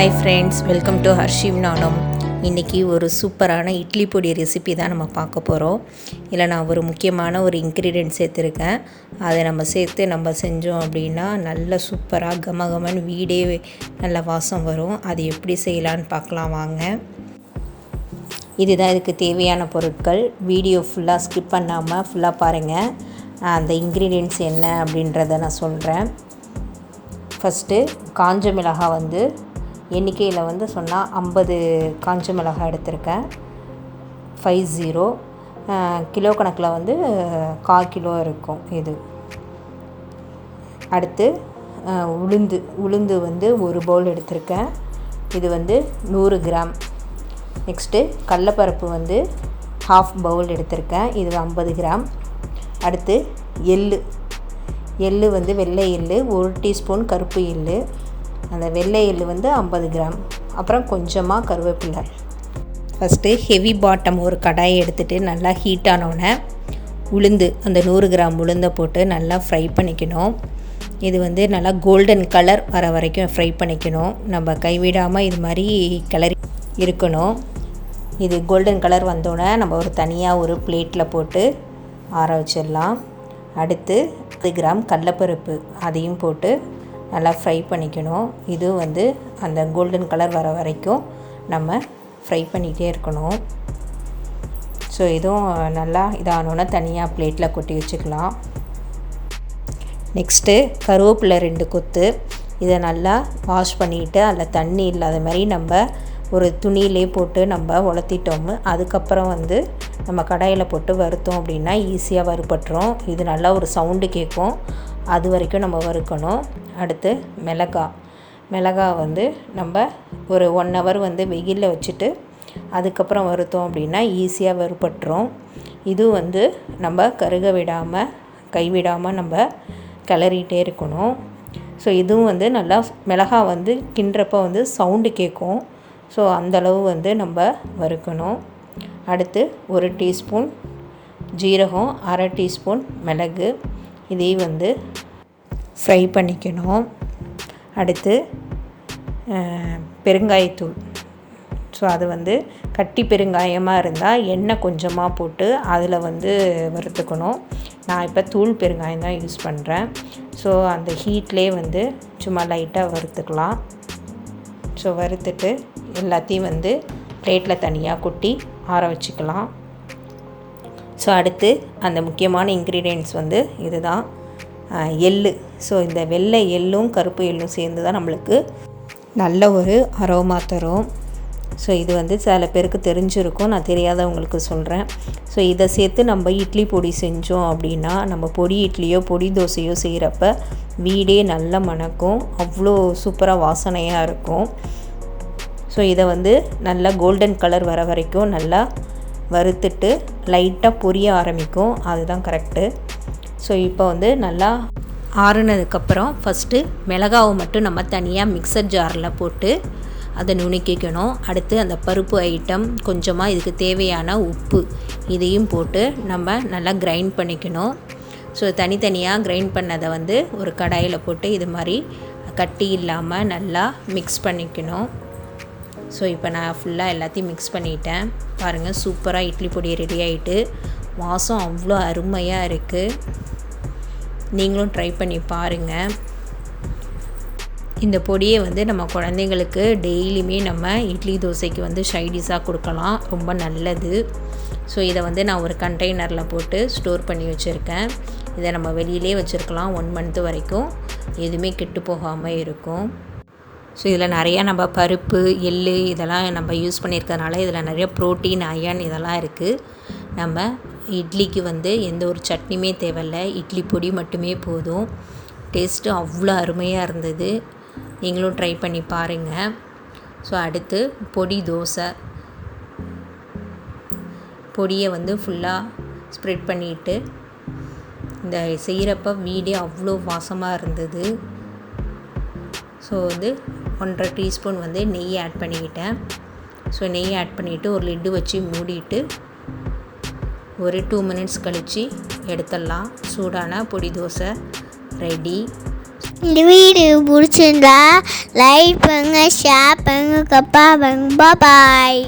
Hi friends welcome to Harshiv நானும் இன்றைக்கி ஒரு சூப்பரான இட்லி பொடி ரெசிபி தான் நம்ம பார்க்க போகிறோம் இதில் நான் ஒரு முக்கியமான ஒரு இன்க்ரீடியன்ட் சேர்த்துருக்கேன். அதை நம்ம சேர்த்து நம்ம செஞ்சோம் அப்படின்னா நல்ல சூப்பராக கமகமன் வீடே நல்ல வாசம் வரும். அது எப்படி செய்யலான்னு பார்க்கலாம் வாங்க. இதுதான் இதுக்கு தேவையான பொருட்கள். வீடியோ ஃபுல்லாக ஸ்கிப் பண்ணாமல் ஃபுல்லாக பாருங்கள் அந்த இன்க்ரீடியன்ட்ஸ் என்ன அப்படின்றத நான் சொல்கிறேன் ஃபஸ்ட்டு காஞ்ச மிளகாய் வந்து எண்ணிக்கையில் வந்து சொன்னால் ஐம்பது காஞ்ச மிளகாய் எடுத்திருக்கேன். ஃபைவ் ஜீரோ கிலோ கணக்கில் வந்து கால் கிலோ இருக்கும் இது. அடுத்து உளுந்து உளுந்து வந்து ஒரு பவுல் எடுத்திருக்கேன். இது வந்து நூறு கிராம். நெக்ஸ்ட்டு கடலப்பருப்பு வந்து ஹாஃப் பவுல் எடுத்திருக்கேன். இது ஐம்பது கிராம். அடுத்து எள்ளு. எள்ளு வந்து வெள்ளை எள்ளு ஒரு டீஸ்பூன் கருப்பு எள்ளு. அந்த வெள்ளை எள்ளு வந்து ஐம்பது கிராம். அப்புறம் கொஞ்சமாக கருவேப்பிலை. ஃபஸ்ட்டு ஹெவி பாட்டம் ஒரு கடாயை எடுத்துகிட்டு நல்லா ஹீட் ஆனோடனே உளுந்து அந்த நூறு கிராம் உளுந்தை போட்டு நல்லா ஃப்ரை பண்ணிக்கணும். இது வந்து நல்லா கோல்டன் கலர் வர வரைக்கும் ஃப்ரை பண்ணிக்கணும். நம்ம கைவிடாமல் இது மாதிரி கிளறி இருக்கணும். இது கோல்டன் கலர் வந்தோடனே நம்ம ஒரு தனியாக ஒரு பிளேட்டில் போட்டு ஆற வச்சிடலாம். அடுத்து பத்து கிராம் கடலப்பருப்பு அதையும் போட்டு நல்லா ஃப்ரை பண்ணிக்கணும். இது வந்து அந்த கோல்டன் கலர் வர வரைக்கும் நம்ம ஃப்ரை பண்ணிகிட்டே இருக்கணும். ஸோ இதுவும் நல்லா இதானோன்னா தனியாக பிளேட்டில் கொட்டி வச்சுக்கலாம். நெக்ஸ்ட்டு கருவேப்பிலை ரெண்டு கொத்து. இதை நல்லா வாஷ் பண்ணிவிட்டு அதில் தண்ணி இல்லாத மாதிரி நம்ம ஒரு துணியிலே போட்டு நம்ம உலர்த்திட்டோம் அதுக்கப்புறம் வந்து நம்ம கடாயில் போட்டு வறுத்தோம் அப்படின்னா ஈஸியாக வறுபட்டுரும். இது நல்லா ஒரு சவுண்டு கேட்கும். அது வரைக்கும் நம்ம வறுக்கணும். அடுத்து மிளகாய் மிளகாய் வந்து நம்ம ஒரு ஒன் ஹவர் வந்து வெயிலில் வச்சுட்டு அதுக்கப்புறம் வறுத்தோம் அப்படின்னா ஈஸியாக வறுபட்டுரும். இது வந்து நம்ம கருக விடாமல் கைவிடாமல் நம்ம கிளறிகிட்டே இருக்கணும். ஸோ இதுவும் வந்து நல்லா மிளகாய் வந்து கிண்டுறப்ப வந்து சவுண்டு கேட்கும் ஸோ அந்தளவு வந்து நம்ம வறுக்கணும். அடுத்து ஒரு டீஸ்பூன் ஜீரகம் அரை டீஸ்பூன் மிளகு. இதையும் வந்து ஃப்ரை பண்ணிக்கணும். அடுத்து பெருங்காயத்தூள். ஸோ அது வந்து கட்டி பெருங்காயமாக இருந்தால் எண்ணெய் கொஞ்சமாக போட்டு அதில் வந்து வறுத்துக்கணும். நான் இப்போ தூள் பெருங்காயம் தான் யூஸ் பண்ணுறேன் ஸோ அந்த ஹீட்லேயே வந்து சும்மா லைட்டாக வறுத்துக்கலாம். ஸோ வறுத்துட்டு எல்லாத்தையும் வந்து பிளேட்டில் தனியாக கொட்டி ஆற வச்சுக்கலாம். ஸோ அடுத்து அந்த முக்கியமான இன்க்ரீடியன்ட்ஸ் வந்து இதுதான். எள்ளு. ஸோ இந்த வெள்ளை எள்ளும் கருப்பு எள்ளும் சேர்ந்து தான் நம்மளுக்கு நல்ல ஒரு அரோமா தரும். ஸோ இது வந்து சில பேருக்கு தெரிஞ்சிருக்கும். நான் தெரியாதவங்களுக்கு சொல்கிறேன் ஸோ இதை சேர்த்து நம்ம இட்லி பொடி செஞ்சோம் அப்படின்னா நம்ம பொடி இட்லியோ பொடி தோசையோ செய்கிறப்ப வீடே நல்ல மணக்கும். அவ்வளோ சூப்பராக வாசனையாக இருக்கும். ஸோ இதை வந்து நல்லா கோல்டன் கலர் வர வரைக்கும் நல்லா வறுத்துட்டு லைட்டாக பொரிய ஆரம்பிக்கும். அதுதான் கரெக்டு ஸோ இப்போ வந்து நல்லா ஆறுனதுக்கப்புறம் ஃபஸ்ட்டு மிளகாவை மட்டும் நம்ம தனியாக மிக்சர் ஜாரில் போட்டு அதை நுணுக்கிக்கணும் அடுத்து அந்த பருப்பு ஐட்டம் கொஞ்சமாக இதுக்கு தேவையான உப்பு இதையும் போட்டு நம்ம நல்லா கிரைண்ட் பண்ணிக்கணும். ஸோ தனித்தனியாக கிரைண்ட் பண்ணதை வந்து ஒரு கடாயில் போட்டு இது மாதிரி கட்டி இல்லாமல் நல்லா மிக்ஸ் பண்ணிக்கணும். ஸோ இப்போ நான் ஃபுல்லாக எல்லாத்தையும் மிக்ஸ் பண்ணிட்டேன். பாருங்கள் சூப்பராக இட்லி பொடி ரெடி ஆகிட்டு வாசம் அவ்வளோ அருமையாக இருக்குது நீங்களும் ட்ரை பண்ணி பாருங்கள் இந்த பொடியை வந்து நம்ம குழந்தைங்களுக்கு டெய்லியுமே நம்ம இட்லி தோசைக்கு வந்து ஷைடிஸாக கொடுக்கலாம். ரொம்ப நல்லது. ஸோ இதை வந்து நான் ஒரு கண்டெய்னரில் போட்டு ஸ்டோர் பண்ணி வச்சுருக்கேன். இதை நம்ம வெளியிலே வச்சுருக்கலாம் ஒன் மந்த்து வரைக்கும். எதுவுமே கெட்டு போகாமல் இருக்கும். ஸோ இதில் நிறையா நம்ம பருப்பு எள் இதெல்லாம் நம்ம யூஸ் பண்ணியிருக்கிறதுனால இதில் நிறைய ப்ரோட்டீன் அயன் இதெல்லாம் இருக்குது நம்ம இட்லிக்கு வந்து எந்த ஒரு சட்னியுமே தேவையில்ல. இட்லி பொடி மட்டுமே போதும். டேஸ்ட்டு அவ்வளோ அருமையாக இருந்தது. நீங்களும் ட்ரை பண்ணி பாருங்கள் ஸோ அடுத்து பொடி தோசை. பொடியை வந்து ஃபுல்லாக ஸ்ப்ரெட் பண்ணிட்டு இந்த செய்கிறப்ப வீடே அவ்வளோ வாசமாக இருந்தது. ஸோ வந்து ஒன்றரை டீஸ்பூன் வந்து நெய் ஆட் பண்ணிக்கிட்டேன். ஸோ நெய் ஆட் பண்ணிவிட்டு ஒரு லிட்டு வச்சு மூடிட்டு ஒரு டூ மினிட்ஸ் கழித்து எடுத்துடலாம். சூடான பொடி தோசை ரெடி இந்த வீடியோ பிடிச்சிருந்தா லைக் பண்ணுங்கள் ஷேர் பண்ணுங்கள் கப்பா பண்ணுங்க. பாய்